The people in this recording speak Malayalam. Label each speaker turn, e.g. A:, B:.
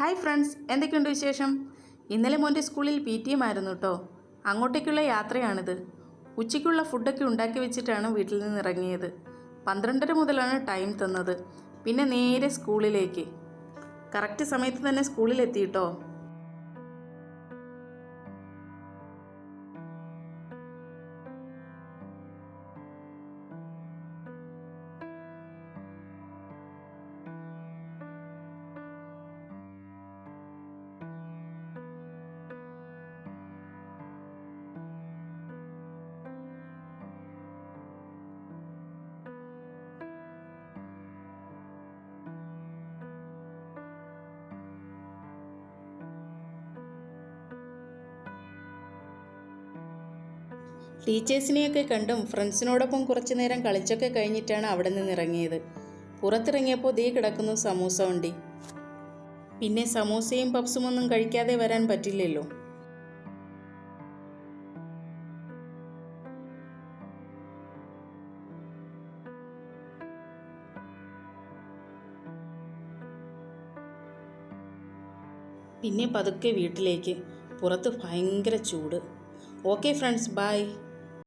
A: ഹായ് ഫ്രണ്ട്സ് എന്തൊക്കെയുണ്ട് വിശേഷം? ഇന്നലെ മോന്റെ സ്കൂളിൽ പി ടി എം ആയിരുന്നു കേട്ടോ അങ്ങോട്ടേക്കുള്ള യാത്രയാണിത്. ഉച്ചയ്ക്കുള്ള ഫുഡൊക്കെ ഉണ്ടാക്കി വെച്ചിട്ടാണ് വീട്ടിൽ നിന്ന് ഇറങ്ങിയത്. പന്ത്രണ്ടര മുതലാണ് ടൈം തന്നത്. പിന്നെ നേരെ സ്കൂളിലേക്ക്. കറക്റ്റ് സമയത്ത് തന്നെ സ്കൂളിലെത്തി കേട്ടോ ടീച്ചേഴ്സിനെയൊക്കെ കണ്ടും ഫ്രണ്ട്സിനോടൊപ്പം കുറച്ചു നേരം കളിച്ചൊക്കെ കഴിഞ്ഞിട്ടാണ് അവിടെ നിന്ന് ഇറങ്ങിയത്. പുറത്തിറങ്ങിയപ്പോൾ ദേ കിടക്കുന്നു സമൂസ ഉണ്ടി. പിന്നെ സമൂസയും പപ്സും ഒന്നും കഴിക്കാതെ വരാൻ പറ്റില്ലല്ലോ. പിന്നെ പതുക്കെ വീട്ടിലേക്ക്. പുറത്ത് ഭയങ്കര ചൂട്. Okay friends bye.